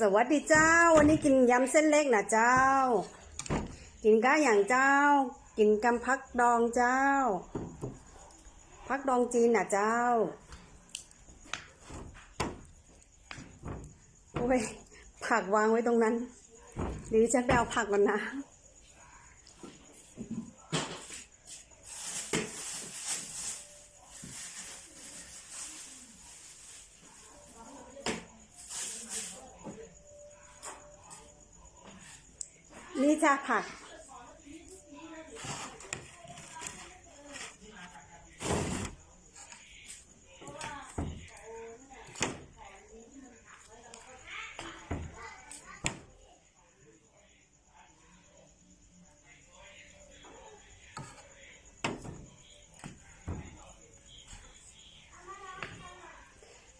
สวัสดีเจ้า วันนี้กินยำเส้นเล็กนะเจ้า กินก้าอย่างเจ้า กินกำพักดองเจ้า พักดองจีนนะเจ้าโอ้ยผักวางไว้ตรงนั้นเดียวฉันไปเอาผักก่อนนะ นี่จ้าผัก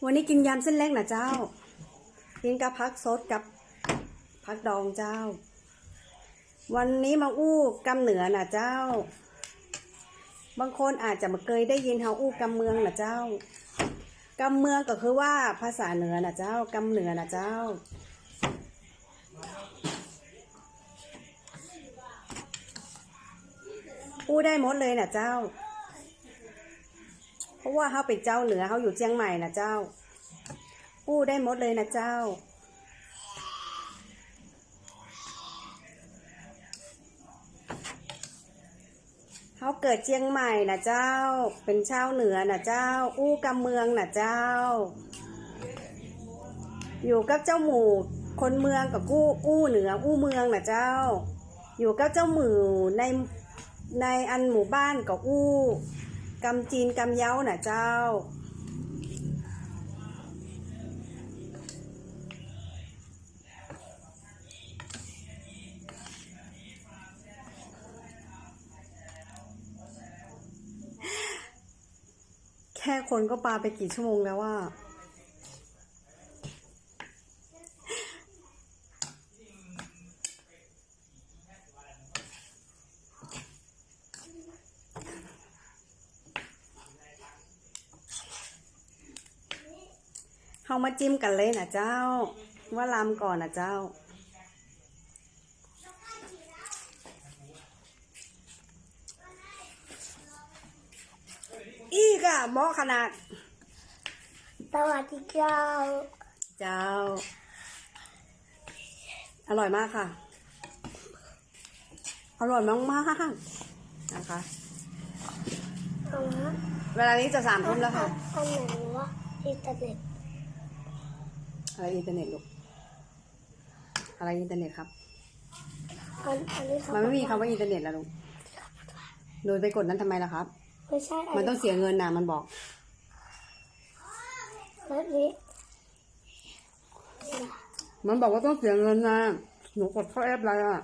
วันนี้กินยำเส้นเล็กนะเจ้า กินกับพักซดกับพักดองเจ้า วันนี้มาอู้กำเหนือนะเจ้า บางคนอาจจะมาเคยได้ยินเฮาอู้กำเมืองนะเจ้ากำเมืองก็คือว่าภาษาเหนือนะเจ้ากำเหนือนะเจ้า อู้ได้หมดเลยนะเจ้า เพราะว่าเขาเป็นเจ้าเหนือเขาอยู่เชียงใหม่นะเจ้า อู้ได้หมดเลยนะเจ้า เขาเกิดเชียงใหม่นะเจ้า เป็นชาวเหนือนะเจ้า อู้กำเมืองนะเจ้า อยู่กับเจ้าหมู่คนเมืองกับกู้อู้เหนืออู้เมืองนะเจ้า อยู่กับเจ้าหมู่ในในอันหมู่บ้านกับอู้กำจีนกำเย้านะเจ้า ค่คนก็ปาไปกี่ชั่วโมงแล้วว่า เขามาจิ้มกันเลยนะเจ้า ว่าลำก่อนนะเจ้า อีกอะ เหมาะขนาด สวัสดีเจ้า เจ้า อร่อยมากค่ะ อร่อยมากมากๆนะคะเอาละเวลานี้จะสามทุ่มแล้วค่ะ อันไหนวะอินเทอร์เน็ตอะไรอินเทอร์เน็ตลูก อะไรอินเทอร์เน็ตครับ อันอันนี้เขามันไม่มีคำว่าอินเทอร์เน็ตแล้วลูก โดยไปกดนั้นทำไมล่ะครับ ไม่ใช่อันมันต้องเสียเงินนะมันบอก แบบนี้มันบอกว่าต้องเสียเงินนะ หนูกดเข้าแอปอะไรอะ